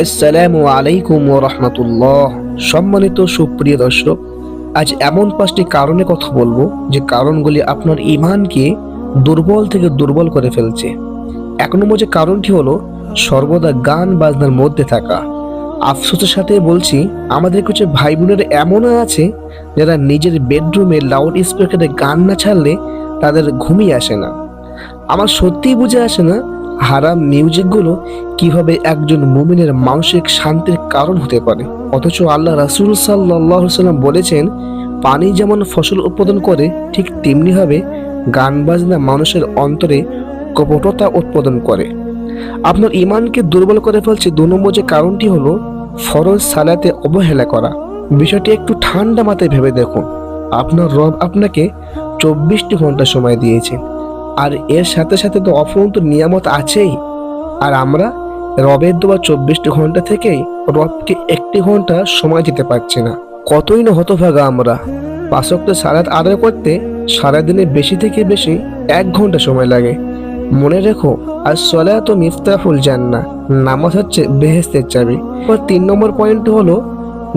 আসসালামু আলাইকুম ও রহমতুল্লাহ। সম্মানিত সুপ্রিয় দর্শক, আজ এমন পাঁচটি কারণে কথা বলব যে কারণগুলি আপনার ইমানকে দুর্বল থেকে দুর্বল করে ফেলছে। এক নম্বর যে কারণটি হলো, সর্বদা গান বাজনার মধ্যে থাকা। আফসোসের সাথে বলছি, আমাদের কিছু ভাই বোনের এমনও আছে যারা নিজের বেডরুমে লাউড স্পিকারে গান না ছাড়লে তাদের ঘুমই আসে না। আমার সত্যিই বুঝে আসে না হারাম মিউজিকগুলো কীভাবে একজন মুমিনের মানসিক শান্তির কারণ হতে পারে? অথচ আল্লাহ রাসুল সাল্লাহ সাল্লাম বলেছেন, পানি যেমন ফসল উৎপাদন করে, ঠিক তেমনিভাবে গান বাজনা মানুষের অন্তরে কপটতা উৎপাদন করে। আপনার ইমানকে দুর্বল করে ফেলছে দু নম্বর যে কারণটি হলো ফরজ সালাতে অবহেলা করা। বিষয়টি একটু ঠান্ডা মাথায় ভেবে দেখুন। আপনার রব আপনাকে চব্বিশটি ঘণ্টা সময় দিয়েছে। আর এর সাথে সাথে তো অফুরন্ত নিয়ামত আছেই। আর আমরা রবের দেওয়া চব্বিশটি ঘণ্টা থেকেই রবকে একটি ঘণ্টা সময় দিতে পারছি না। কতই না হতভাগা আমরা। পাশক্ত সারাত আদায় করতে সারাদিনে বেশি থেকে বেশি এক ঘণ্টা সময় লাগে। মনে রেখো আর সলা তো মিফতাহুল জান্না নামাজ হচ্ছে বেহেস্তের চাবি। তিন নম্বর পয়েন্ট হলো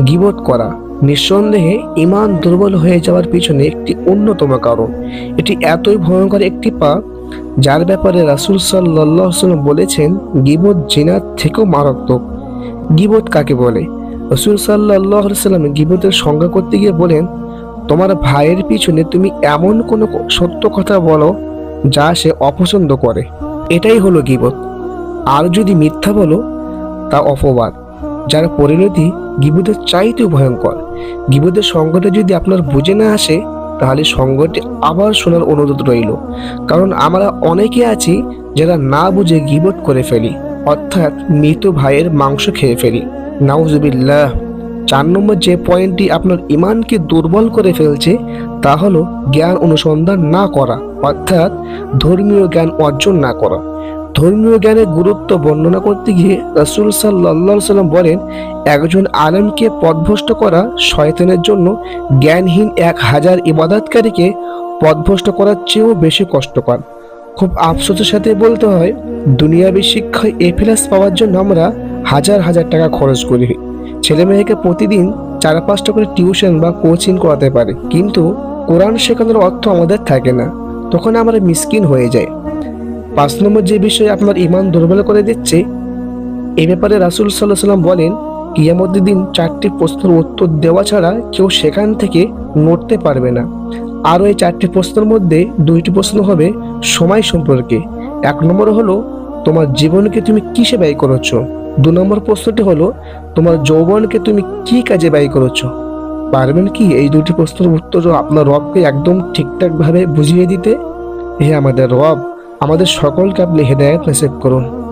গিবত করা। নিঃসন্দেহে ইমান দুর্বল হয়ে যাওয়ার পিছনে একটি অন্যতম কারণ। এটি এতই ভয়ঙ্কর একটি পাপ, যার ব্যাপারে রাসুল সাল্লাম বলেছেন, গিবত জিনার থেকেও মারাত্মক। গিবত কাকে বলে? রসুল সাল্লাহ সাল্লাম গিবতের সংজ্ঞা করতে গিয়ে বলেন, তোমার ভাইয়ের পিছনে তুমি এমন কোনো সত্য কথা বলো, যা সে অপছন্দ করে। এটাই হলো গিবত। আর যদি মিথ্যা বলো, তা অপবাদ। যার পরিণতি গিবুদের চাইতেও ভয়ঙ্কর। গিবুদের সঙ্গটা যদি আপনার বুঝে না আসে, তাহলে সঙ্গটি আবার শোনার অনুরোধ রইল। কারণ আমরা অনেকে আছি যারা না বুঝে গিবত করে ফেলি, অর্থাৎ মৃত ভাইয়ের মাংস খেয়ে ফেলি। নাউজুবিল্লাহ। চার নম্বর যে পয়েন্টটি আপনার ইমানকে দুর্বল করে ফেলছে, তা হলো জ্ঞান অনুসন্ধান না করা, অর্থাৎ ধর্মীয় জ্ঞান অর্জন না করা। ধর্মীয় জ্ঞানের গুরুত্ব বর্ণনা করতে গিয়ে রাসুল সাল্লাহ সাল্লাম বলেন, একজন আলেমকে পথভ্রষ্ট করা শয়তানের জন্য জ্ঞানহীন এক হাজার ইবাদতকারীকে পথভ্রষ্ট করার চেয়েও বেশি কষ্টকর। খুব আফসোসের সাথে বলতে হয়, দুনিয়াবী শিক্ষায় এ প্লাস পাওয়ার জন্য আমরা হাজার হাজার টাকা খরচ করি। ছেলে মেয়েকে প্রতিদিন চার পাঁচটা করে টিউশন বা কোচিং করাতে পারে, কিন্তু কোরআন শেখানোর অর্থ আমাদের থাকে না। তখন আমরা মিসকিন হয়ে যাই। পাঁচ নম্বর যে বিষয়ে আপনার ইমান দুর্বল করে দিচ্ছে, এ ব্যাপারে রাসুল সাল্লাহ সাল্লাম বলেন, কিয়ামতের দিন চারটি প্রশ্নের উত্তর দেওয়া ছাড়া কেউ সেখান থেকে নড়তে পারবে না। আর ওই চারটি প্রশ্নের মধ্যে দুইটি প্রশ্ন হবে সময় সম্পর্কে। এক নম্বর হলো, তোমার জীবনকে তুমি কিসে ব্যয় করেছ? দু নম্বর প্রশ্নটি হলো, তোমার যৌবনকে তুমি কি কাজে ব্যয় করেছ? পারবেন কি এই দুটি প্রশ্নের উত্তর আপনার রবকে একদম ঠিকঠাকভাবে বুঝিয়ে দিতে? হে আমাদের রব আমাদের সকলকে আপনি হেদায়ত নসিব করুন।